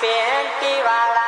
เสียงที่ว่าลา